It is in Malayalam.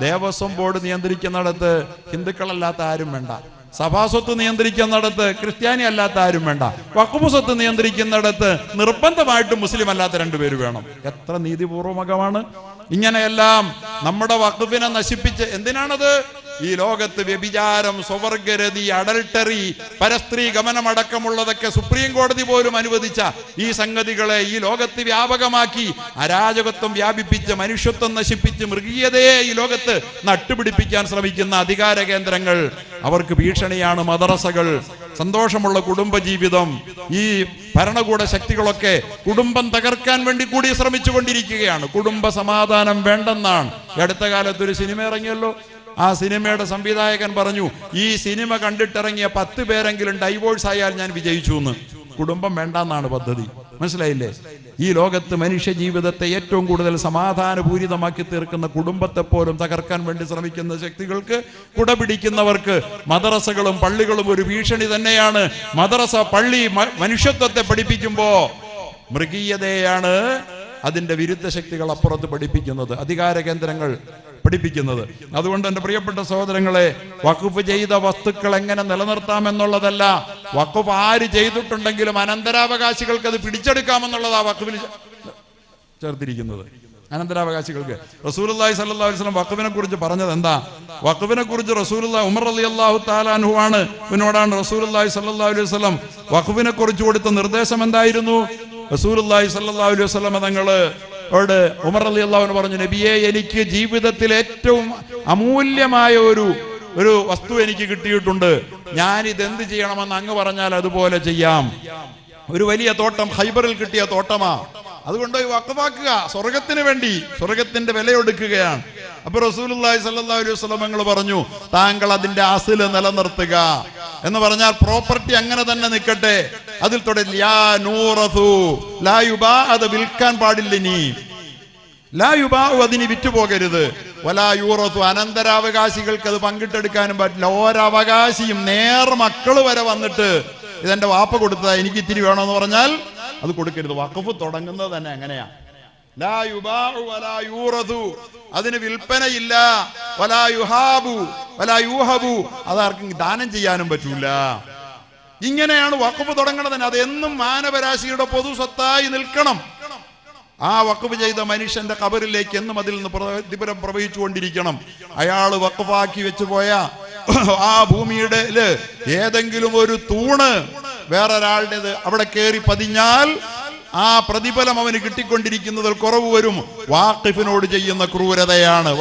ദേവസ്വം ബോർഡ് നിയന്ത്രിക്കുന്നിടത്ത് ഹിന്ദുക്കളല്ലാത്ത ആരും വേണ്ട. സഭാസ്വത്ത് നിയന്ത്രിക്കുന്നിടത്ത് ക്രിസ്ത്യാനി അല്ലാത്ത ആരും വേണ്ട. വക്കുമുസ്വത്ത് നിയന്ത്രിക്കുന്നിടത്ത് നിർബന്ധമായിട്ടും മുസ്ലിം അല്ലാത്ത രണ്ടുപേര് വേണം. എത്ര നീതിപൂർവമകമാണ് ഇങ്ങനെയെല്ലാം നമ്മുടെ വക്കുഫിനെ നശിപ്പിച്ച് എന്തിനാണത്? ഈ ലോകത്ത് വ്യഭിചാരം സ്വവർഗരതി അഡൽട്ടറി പരസ്ത്രീ ഗമനമടക്കമുള്ളതൊക്കെ സുപ്രീം കോടതി പോലും അനുവദിച്ച ഈ സംഗതികളെ ഈ ലോകത്ത് വ്യാപകമാക്കി അരാജകത്വം വ്യാപിപ്പിച്ച് മനുഷ്യത്വം നശിപ്പിച്ച് മൃഗീയതയെ ഈ ലോകത്ത് നട്ടുപിടിപ്പിക്കാൻ ശ്രമിക്കുന്ന അധികാര കേന്ദ്രങ്ങൾ. അവർക്ക് ഭീഷണിയാണ് മദ്രസകൾ. സന്തോഷമുള്ള കുടുംബജീവിതം. ഈ ഭരണകൂട ശക്തികളൊക്കെ കുടുംബം തകർക്കാൻ വേണ്ടി കൂടി ശ്രമിച്ചു കൊണ്ടിരിക്കുകയാണ്. കുടുംബ സമാധാനം വേണ്ടെന്നാണ്. അടുത്ത കാലത്ത് ഒരു സിനിമ ഇറങ്ങിയല്ലോ. ആ സിനിമയുടെ സംവിധായകൻ പറഞ്ഞു ഈ സിനിമ കണ്ടിട്ടിറങ്ങിയ പത്ത് പേരെങ്കിലും ഡൈവോഴ്സ് ആയാൽ ഞാൻ വിജയിച്ചു എന്ന് കുടുംബം വേണ്ടെന്നാണ് പദ്ധതി. മനസ്സിലായില്ലേ? ഈ ലോകത്ത് മനുഷ്യ ജീവിതത്തെ ഏറ്റവും കൂടുതൽ സമാധാനപൂരിതമാക്കി തീർക്കുന്ന കുടുംബത്തെ പോലും തകർക്കാൻ വേണ്ടി ശ്രമിക്കുന്ന ശക്തികൾക്ക് കുട പിടിക്കുന്നവർക്ക് മദ്രസകളും പള്ളികളും ഒരു ഭീഷണി തന്നെയാണ്. മദ്രസ പള്ളി മനുഷ്യത്വത്തെ പഠിപ്പിക്കുമ്പോ മൃഗീയതയാണ് അതിന്റെ വിരുദ്ധ ശക്തികൾ അപ്പുറത്ത് പഠിപ്പിക്കുന്നത് അധികാര കേന്ദ്രങ്ങൾ പഠിപ്പിക്കുന്നത്. അതുകൊണ്ട് എന്റെ പ്രിയപ്പെട്ട സഹോദരങ്ങളെ വകുപ്പ് ചെയ്ത വസ്തുക്കൾ എങ്ങനെ നിലനിർത്താമെന്നുള്ളതല്ല വഖഫ് ആര് ചെയ്തിട്ടുണ്ടെങ്കിലും അനന്തരാവകാശികൾക്ക് അത് പിടിച്ചെടുക്കാമെന്നുള്ളതാ വഖഫിൽ ചേർത്തിരിക്കുന്നത്. അനന്തരാവകാശികൾക്ക്. റസൂലുള്ളാഹി സല്ലാ വസല്ലം വഖഫിനെ കുറിച്ച് പറഞ്ഞത് എന്താ? വഖഫിനെ കുറിച്ച് റസൂലുള്ള ഉമർ റളിയല്ലാഹു അള്ളാഹു ആണ് പിന്നോടാണ് റസൂലുള്ളാഹി സല്ലാ അലൈഹി വസ്ലം വഖഫിനെ കുറിച്ച് കൊടുത്ത നിർദ്ദേശം എന്തായിരുന്നു? റസൂലുള്ളാഹി സല്ലാ അലൈഹി വസ്ലം തങ്ങൾ ഉമർ റളിയല്ലാഹു പറഞ്ഞു നബിയെ എനിക്ക് ജീവിതത്തിൽ ഏറ്റവും അമൂല്യമായ ഒരു ഒരു വസ്തു എനിക്ക് കിട്ടിയിട്ടുണ്ട്. ഞാൻ ഇത് എന്ത് ചെയ്യണമെന്ന് അങ്ങ് പറഞ്ഞാൽ അതുപോലെ ചെയ്യാം. ഒരു വലിയ തോട്ടം ഹൈബറിൽ കിട്ടിയ തോട്ടമാ. അതുകൊണ്ട് വക്കവാക്കുക സ്വർഗത്തിന് വേണ്ടി സ്വർഗത്തിന്റെ വിലയൊടുക്കുകയാണ് അപ്പൊ സ്വല്ലല്ലാഹു അലൈഹി വസല്ലം പറഞ്ഞു താങ്കൾ അതിന്റെ അസിൽ നിലനിർത്തുക. എന്ന് പറഞ്ഞാൽ പ്രോപ്പർട്ടി അങ്ങനെ തന്നെ നിൽക്കട്ടെ. അതിൽ തുടരില്ല ലാ അത് വിൽക്കാൻ പാടില്ല ഇനി ലാ അതിന് വിറ്റുപോകരുത്. വലാ യൂറത്തു അനന്തരാവകാശികൾക്ക് അത് പങ്കിട്ടെടുക്കാനും പറ്റില്ല. ഓരവകാശിയും നേർ മക്കൾ വരെ വന്നിട്ട് ഇതെന്റെ വാപ്പ കൊടുത്തതാ എനിക്ക് ഇത്തിരി വേണമെന്ന് പറഞ്ഞാൽ അത് കൊടുക്കരുത്. വഖഫ് തുടങ്ങുന്നത് തന്നെ അങ്ങനെയാ. അതിന് വിൽപ്പനയില്ല. അതാർക്കും ദാനം ചെയ്യാനും പറ്റൂല. ഇങ്ങനെയാണ് വഖഫ് തുടങ്ങുന്നത് അത് എന്നും മാനവരാശിയുടെ പൊതു സ്വത്തായി നിൽക്കണം. ആ വഖഫ് ചെയ്ത മനുഷ്യന്റെ കബറിലേക്ക് എന്നും അതിൽ നിന്ന് പ്രതിപുരം പ്രവഹിച്ചുകൊണ്ടിരിക്കണം. അയാൾ വക്കുഫാക്കി വെച്ചു പോയ ആ ഭൂമിയുടെ ഏതെങ്കിലും ഒരു തൂണ് വേറൊരാളുടേത് അവിടെ കയറി പതിഞ്ഞാൽ ആ പ്രതിഫലം അവന് കിട്ടിക്കൊണ്ടിരിക്കുന്നതിൽ കുറവ് വരും. വാക്കിഫിനോട് ചെയ്യുന്ന ക്രൂരതയാണ്.